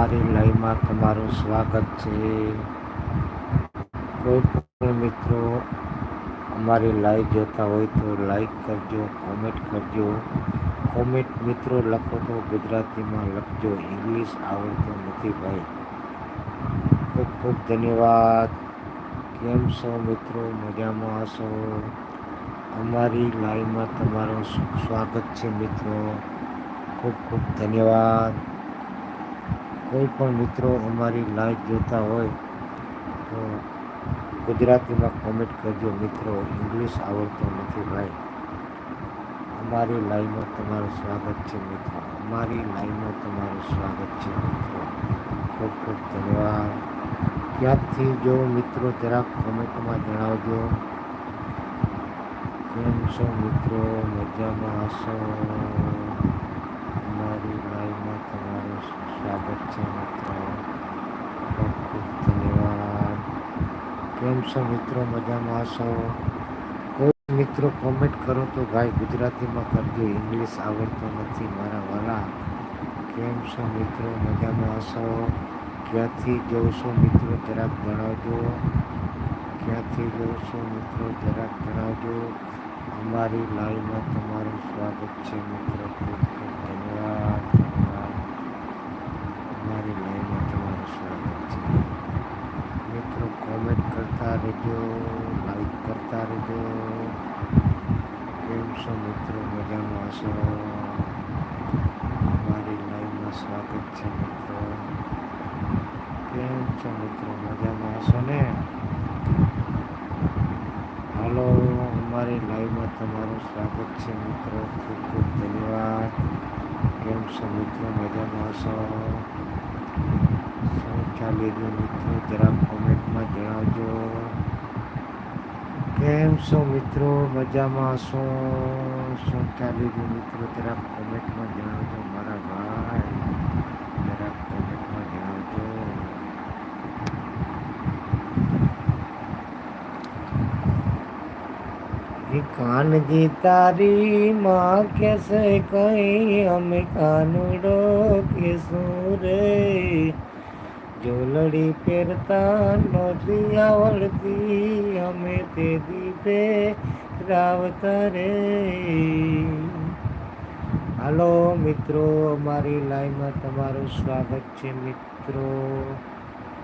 અમારી લાઈવમાં તમારું સ્વાગત છે. કોઈ પણ મિત્રો અમારી લાઈવ જોતા હોય તો લાઈક કરજો, કોમેન્ટ કરજો. કોમેન્ટ મિત્રો લખો તો ગુજરાતીમાં લખજો, ઇંગ્લિશ આવડતું નથી ભાઈ. ખૂબ ખૂબ ધન્યવાદ. કેમ છો મિત્રો? મજામાં હશો? અમારી લાઈવમાં તમારું સ્વાગત છે મિત્રો. ખૂબ ખૂબ ધન્યવાદ. કોઈ પણ મિત્રો અમારી લાઈવ જોતા હોય તો ગુજરાતીમાં કોમેન્ટ કરજો. મિત્રો ઇંગ્લિશ આવડતો નથી ભાઈ. અમારી લાઈવમાં તમારું સ્વાગત છે, મિત્રો. અમારી લાઈવમાં તમારું સ્વાગત છે, મિત્રો. ખૂબ ખૂબ ધન્યવાદ. ક્યાંથી જો મિત્રો જરાક કોમેન્ટમાં જણાવજો. કેમ છો, મિત્રો? મજામાં હશો અમારી લાઈવમાં તમારું સ્વાગત છે મિત્રો ખૂબ ખૂબ ધન્યવાદ કેમ છો મિત્રો મજામાં હશો કોઈ મિત્રો કોમેન્ટ કરો તો ભાઈ ગુજરાતીમાં કરજો ઇંગ્લિશ આવડતો નથી મારા વાલા કેમ છો મિત્રો મજામાં હશો ક્યાંથી જવું છો મિત્રો જરાક જણાવજો ક્યાંથી જવું છો મિત્રો જરાક જણાવજો અમારી લાઈવમાં તમારું સ્વાગત છે મિત્રો ખૂબ ખૂબ ધન્યવાદ ધન્યવાદ અમારી લાઈવમાં તમારું સ્વાગત છે મિત્રો કોમેન્ટ કરતા રહેજો લાઈક કરતા રહેજો. કેમ છો મિત્રો? મજામાં હશો? અમારી લાઈવમાં સ્વાગત છે મિત્રો. કેમ છો મિત્રો? મજામાં હશો ને? હાલો, અમારી લાઈવમાં તમારું સ્વાગત છે મિત્રો. ખૂબ ખૂબ ધન્યવાદ. કેમ છો મિત્રો? મજામાં હશો? શું ચાલી રહ્યું મિત્રો? જરાક કોમેન્ટમાં જણાવજો કેમ છો મિત્રો મજામાં હશો શું ચાલી રહ્યું મિત્રો જરાક કોમેન્ટમાં જણાવજો મારા ભાઈ જરાક કોમેન્ટમાં જણાવજો કાનજી તારી માં કેસે કઈ અમે કાનુડો કેસું રે જોલડી પહેરતા નહોતી આવડતી, અમે તે દીપે રાવતા રે. હાલો મિત્રો, અમારી લાઈવમાં તમારું સ્વાગત છે મિત્રો.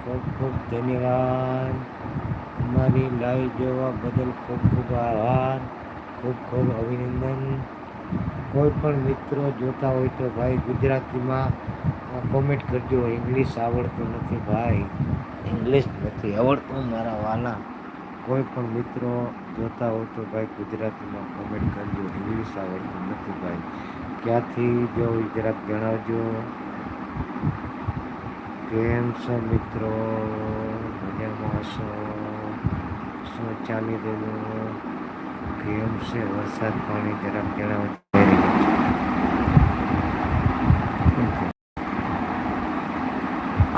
ખૂબ ખૂબ ધન્યવાદ. અમારી લાઈવ જોવા બદલ ખૂબ ખૂબ આભાર. ખૂબ ખૂબ અભિનંદન. કોઈ પણ મિત્રો જોતા હોય તો ભાઈ ગુજરાતીમાં કોમેન્ટ કરજો. ઇંગ્લિશ આવડતું નથી ભાઈ. ઇંગ્લિશ નથી, આવડતું મારા વાલા. કોઈ પણ મિત્રો જોતા હોય તો ભાઈ ગુજરાતીમાં કોમેન્ટ કરજો. ઇંગ્લિશ આવડતું નથી ભાઈ. ક્યાંથી જો જરાક જણાવજો? કેમ છો મિત્રો? મજામાં છો? શું ચાલી રહ્યું? કેમ છે વરસાદ પાણી જરાક જણાવજો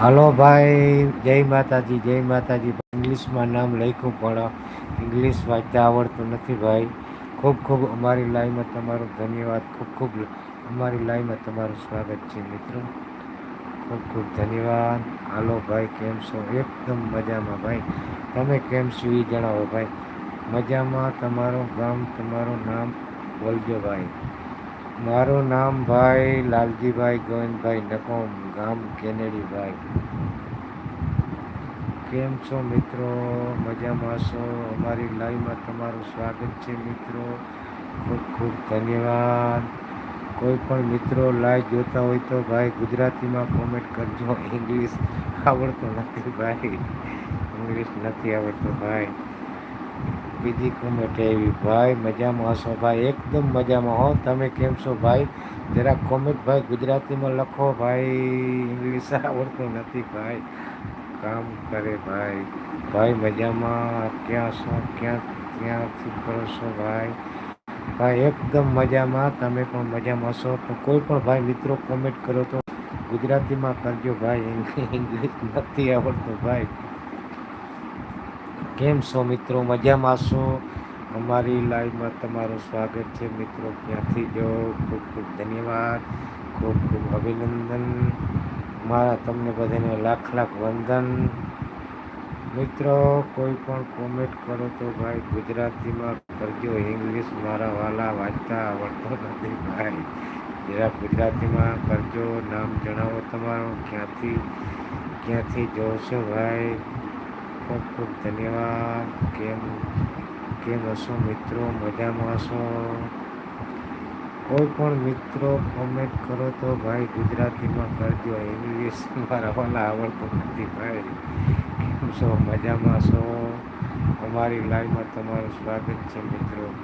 હાલો ભાઈ, જય માતાજી જય માતાજી. ઇંગ્લિશમાં નામ લખ્યું પણ ઇંગ્લિશ વાંચતા આવડતું નથી ભાઈ. ખૂબ ખૂબ અમારી લાઈવમાં તમારો ધન્યવાદ. ખૂબ ખૂબ અમારી લાઈવમાં તમારું સ્વાગત છે મિત્રો. ખૂબ ખૂબ ધન્યવાદ. હાલો ભાઈ, કેમ છો? એકદમ મજામાં ભાઈ. તમે કેમ છો એ જણાવો ભાઈ. મજામાં તમારું ગામ, તમારું નામ બોલજો મારું નામ ભાઈ લાલજીભાઈ ગોવિંદભાઈ નકોમ, ગામ કેનેડીભાઈ. કેમ છો મિત્રો? મજામાં છો? અમારી લાઈવમાં તમારું સ્વાગત છે મિત્રો. ખૂબ ખૂબ ધન્યવાદ. કોઈ પણ મિત્રો લાઈવ જોતા હોય તો ભાઈ ગુજરાતીમાં કોમેન્ટ કરજો. ઇંગ્લિશ આવડતો નથી ભાઈ. ઇંગ્લિશ નથી આવડતો ભાઈ. બીજી કોમેન્ટ એવી, ભાઈ, મજામાં હશો? ભાઈ, એકદમ મજામાં હો. તમે કેમ છો, ભાઈ? જરાક કોમેન્ટ, ભાઈ, ગુજરાતીમાં લખો, ભાઈ. ઇંગ્લિશ આવડતું નથી, ભાઈ. કામ કરે, ભાઈ. ભાઈ, મજામાં? ક્યાં છો? ક્યાં, ક્યાંથી કરો છો, ભાઈ? ભાઈ, એકદમ મજામાં. તમે પણ મજામાં છો તો કોઈ પણ ભાઈ, મિત્રો, કોમેન્ટ કરો તો ગુજરાતીમાં કરજો, ભાઈ. ઇંગ્લિશ નથી આવડતું, ભાઈ. કેમ છો મિત્રો? મજામાં છો? અમારી લાઈવમાં તમારું સ્વાગત છે મિત્રો. ક્યાંથી જો ખૂબ ખૂબ ધન્યવાદ, ખૂબ ખૂબ અભિનંદન. મારા તમને બધાને લાખ લાખ વંદન. મિત્રો, કોઈ પણ કોમેન્ટ કરો તો ભાઈ ગુજરાતીમાં કરજો ઇંગ્લિશ મારા વાલા વાંચતા આવડતો નથી ભાઈ. જરા ગુજરાતીમાં કરજો, નામ જણાવો તમારું. ક્યાંથી ક્યાંથી જોશો ભાઈ? ખૂબ ખૂબ ધન્યવાદ. કેમ કેમ હશો મિત્રો? મજામાં હશો? કોઈ પણ મિત્રો કોમેન્ટ કરો તો ભાઈ ગુજરાતીમાં કરજો ઇંગ્લિશ મારા વાલા આવડતું નથી ભાઈ. કેમ છો? મજામાં છો? અમારી લાઈવમાં તમારું સ્વાગત છે મિત્રો.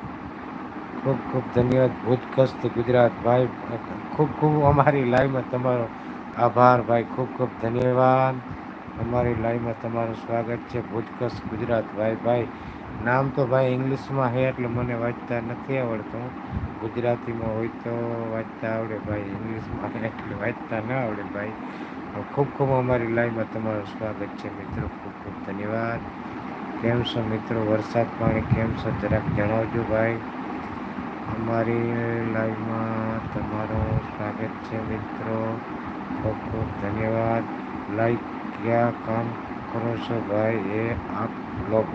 ખૂબ ખૂબ ધન્યવાદ. ભૂતકસ્ત ગુજરાત ભાઈ. ખૂબ ખૂબ અમારી લાઈવમાં તમારો આભાર ભાઈ. ખૂબ ખૂબ ધન્યવાદ. અમારી લાઈવમાં તમારું સ્વાગત છે. ભૂતકસ ગુજરાત. ભાઈ ભાઈ, નામ તો ભાઈ ઇંગ્લિશમાં છે એટલે મને વાંચતા નથી આવડતું. ગુજરાતીમાં હોય તો વાંચતા આવડે ભાઈ, ઇંગ્લિશમાં એટલે વાંચતા ન આવડે ભાઈ. ખૂબ ખૂબ અમારી લાઈવમાં તમારું સ્વાગત છે મિત્રો. ખૂબ ખૂબ ધન્યવાદ. કેમ છો મિત્રો? વરસાદ પાણી કેમ છો? જરાક જણાવજો ભાઈ. અમારી લાઈવમાં તમારું સ્વાગત છે મિત્રો. ખૂબ ખૂબ ધન્યવાદ. લાઈક ક્યાં કામ કરો છો ભાઈ, એ આપ લોક.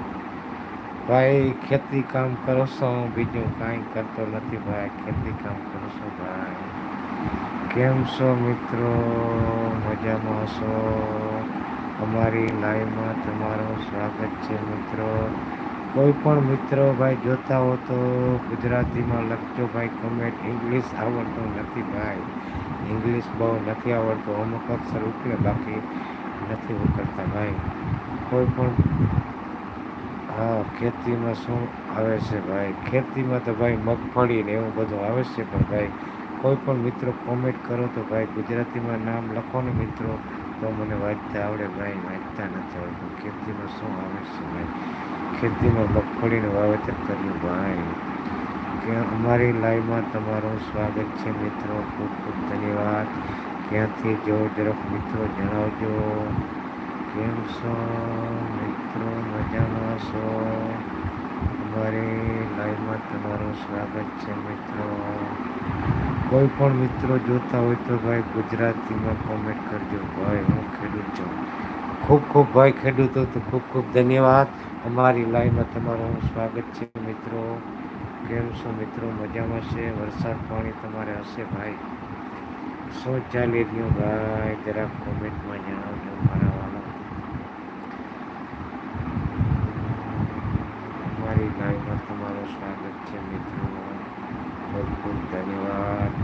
ભાઈ, ખેતી કામ કરો છો? બીજું કાંઈ કરતો નથી ભાઈ, ખેતી કામ કરો છો ભાઈ. કેમ છો મિત્રો? મજામાં છો અમારી લાઈવમાં તમારું સ્વાગત છે મિત્રો. કોઈ પણ મિત્રો ભાઈ જોતા હો તો ગુજરાતીમાં લખજો ભાઈ કમેન્ટ ઇંગ્લિશ આવડતું નથી ભાઈ. ઇંગ્લિશ બહુ નથી આવડતું. અમુક અક્ષર ઉકલે બાકી નથી ઉકળતા ભાઈ. કોઈ પણ હા, ખેતીમાં શું આવે છે ભાઈ? ખેતીમાં તો ભાઈ મગફળી ને એવું બધું આવે છે પણ ભાઈ, કોઈ પણ મિત્રો કોમેન્ટ કરો તો ભાઈ ગુજરાતીમાં નામ લખો ને મિત્રો. તો મને વાંચતા આવડે ભાઈ, વાંચતા નથી આવડતું. ખેતીમાં શું આવે છે ભાઈ? ખેતીમાં મગફળીનું વાવેતર કર્યું ભાઈ. કે અમારી લાઈવમાં તમારું સ્વાગત છે મિત્રો. ખૂબ ખૂબ ધન્યવાદ. ક્યાંથી જો જરાક મિત્રો જણાવજો? કેમ છો મિત્રો? મજામાં છો? અમારી લાઈવમાં તમારું સ્વાગત છે મિત્રો. કોઈ પણ મિત્રો જોતા હોય તો ભાઈ ગુજરાતીમાં કોમેન્ટ કરજો. ભાઈ હું ખેડૂત છું. ખૂબ ખૂબ ભાઈ ખેડૂતો, તો ખૂબ ખૂબ ધન્યવાદ. અમારી લાઈવમાં તમારું સ્વાગત છે મિત્રો. કેમ છો મિત્રો? મજામાં છે? વરસાદ પાણી તમારે હશે ભાઈ? શું ચાલી રહ્યું ભાઈ? જરાક કોમેન્ટમાં જણાવજો મારા વાલા મારી લાઈવમાં તમારું સ્વાગત છે મિત્રો. ખૂબ ખૂબ ધન્યવાદ.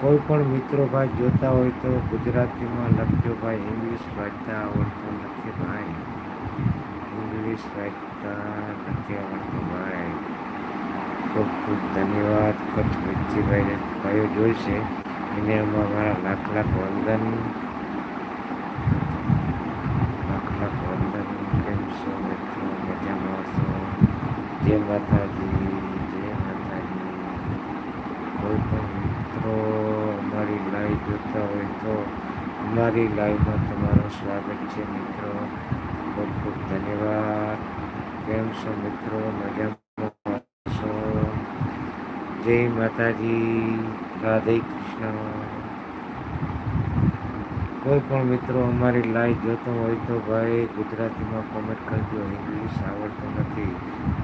કોઈ પણ મિત્રો ભાઈ જોતા હોય તો ગુજરાતીમાં લખજો ભાઈ ઇંગ્લિશ વાંચતા આવડતું નથી ભાઈ. ઇંગ્લિશ વાંચતા નથી આવડતું ભાઈ. ખૂબ ખૂબ ધન્યવાદ. કચ્છ વિજયભાઈને ભાઈઓ જોઈશે. એને અમારા લાખ લાખ વંદન લાખ લાખ વંદન, કેમ છો મિત્રો? મજામાં છો જય માતાજી જય માતાજી. કોઈ પણ મિત્રો અમારી લાઈવ જોતા હોય તો અમારી લાઈવમાં તમારું સ્વાગત છે મિત્રો. ખૂબ ખૂબ ધન્યવાદ. કેમ છો મિત્રો? મજામાં છો જય માતાજી. રાધે કોઈ પણ મિત્રો અમારી લાઈવ જોતો હોય તો ભાઈ ગુજરાતીમાં કોમેન્ટ કરજો ઇંગ્લિશ આવડતું નથી.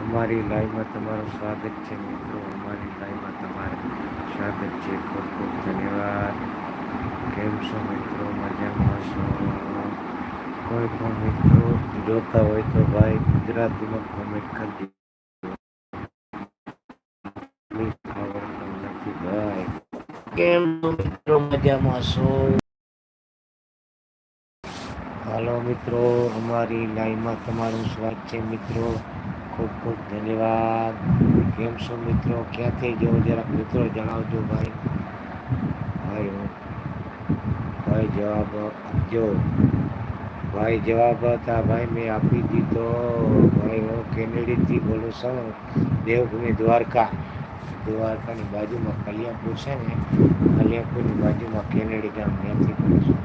અમારી લાઈવમાં તમારું સ્વાગત છે મિત્રો. અમારી લાઈવમાં તમારું સ્વાગત છે. ખૂબ ખૂબ ધન્યવાદ. કેમ છો મિત્રો? મજામાં છો કોઈ પણ મિત્રો જોતા હોય તો ભાઈ ગુજરાતીમાં કોમેન્ટ કરજો આવડતું નથી ભાઈ કેમ છો મિત્રો? મજામાં છો? હાલો મિત્રો, અમારી લાઈવમાં તમારું સ્વાગત છે મિત્રો. ખૂબ ખૂબ ધન્યવાદ. કેમ છો મિત્રો? ક્યાંથી જો જરાક મિત્રો જણાવજો ભાઈ. ભાઈ ભાઈ જવાબ આપજો. ભાઈ જવાબ હતા, ભાઈ મેં આપી દીધો. ભાઈ હું કેનેડીથી બોલું છું. દેવભૂમિ દ્વારકા. દ્વારકાની બાજુમાં કલિયાપુર છે ને, કલિયાપુરની બાજુમાં કેનેડી ગામ ત્યાંથી છું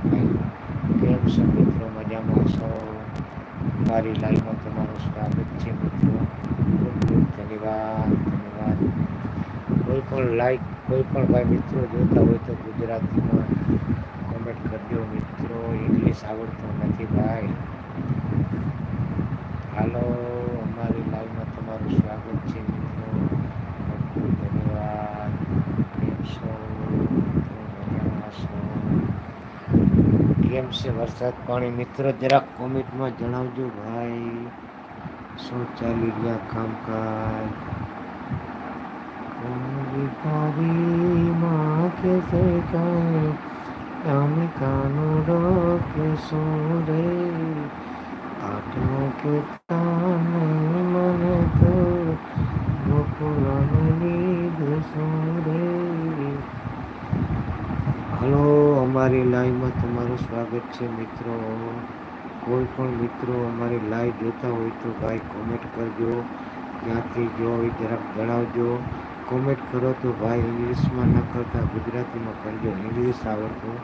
કેમ છો મિત્રો? મજામાં છો? મારી લાઈફમાં તમારું સ્વાગત છે મિત્રો. ધન્યવાદ ધન્યવાદ. કોઈ પણ લાઈક, કોઈ પણ ભાઈ મિત્રો જોતા હોય તો ગુજરાતીમાં કોમેન્ટ કરજો મિત્રો. ઇંગ્લિશ આવડતું નથી ભાઈ. હાલો, અમારી લાઈવમાં તમારું સ્વાગત છે મિત્રો ખૂબ ખૂબ ધન્યવાદ કેમ છો મિત્રો મજામાં છો કેમ છે વરસાદ પાણી મિત્રો જરાક કોમેન્ટમાં જણાવજો ભાઈ. શું ચાલી ગયા કામકાજ? કે શેખાય અમે કાનુડો કે આટલો કે તાને મને તો. ગોકુલને લીધે હલો અમારી લાઈવમાં તમારું સ્વાગત છે મિત્રો કોઈ પણ મિત્રો અમારી લાઈવ જોતા હોય તો ભાઈ કોમેન્ટ કરજો ક્યાંથી જો હોય જરાક જણાવજો કોમેન્ટ કરો તો ભાઈ ઇંગ્લિશમાં ન કરતા ગુજરાતીમાં કરજો ઇંગ્લિશ આવડતું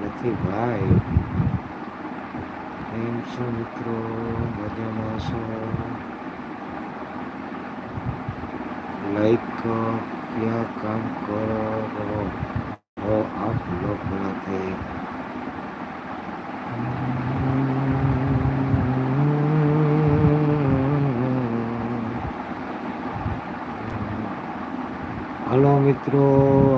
નથી ભાઈ કેમ છો મિત્રો મજામાં છો लाइक क्या काम करो हो आप लोग बनाते હલો મિત્રો,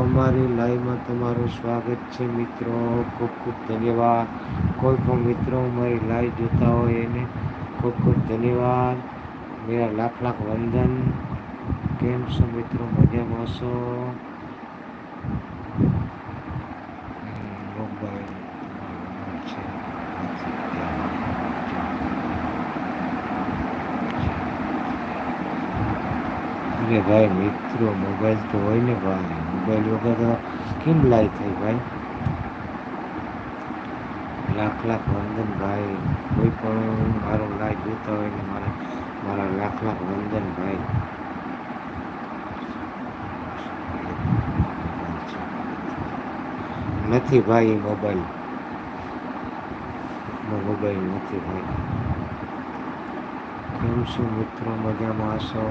અમારી લાઈવમાં તમારું સ્વાગત છે મિત્રો. ખૂબ ખૂબ ધન્યવાદ. કોઈ પણ મિત્રો મારી લાઈવ જોતા હોય એને ખૂબ ખૂબ ધન્યવાદ. મેરા લાખ લાખ વંદન. કેમ છો મિત્રો? મજામાં છો અરે ભાઈ મિત્રો મોબાઈલ તો હોય ને ભાઈ. મોબાઈલ વગર તો કેમ લાઈ થઈ ભાઈ? લાખ લાખ વંદન ભાઈ. કોઈ પણ મારો લાઈવ જોતા હોય ને મારા મારા લાખ લાખ વંદન ભાઈ. નથી ભાઈ મોબાઈલ મોબાઈલ નથી ભાઈ. કેમ છો મિત્રો? મજામાં છો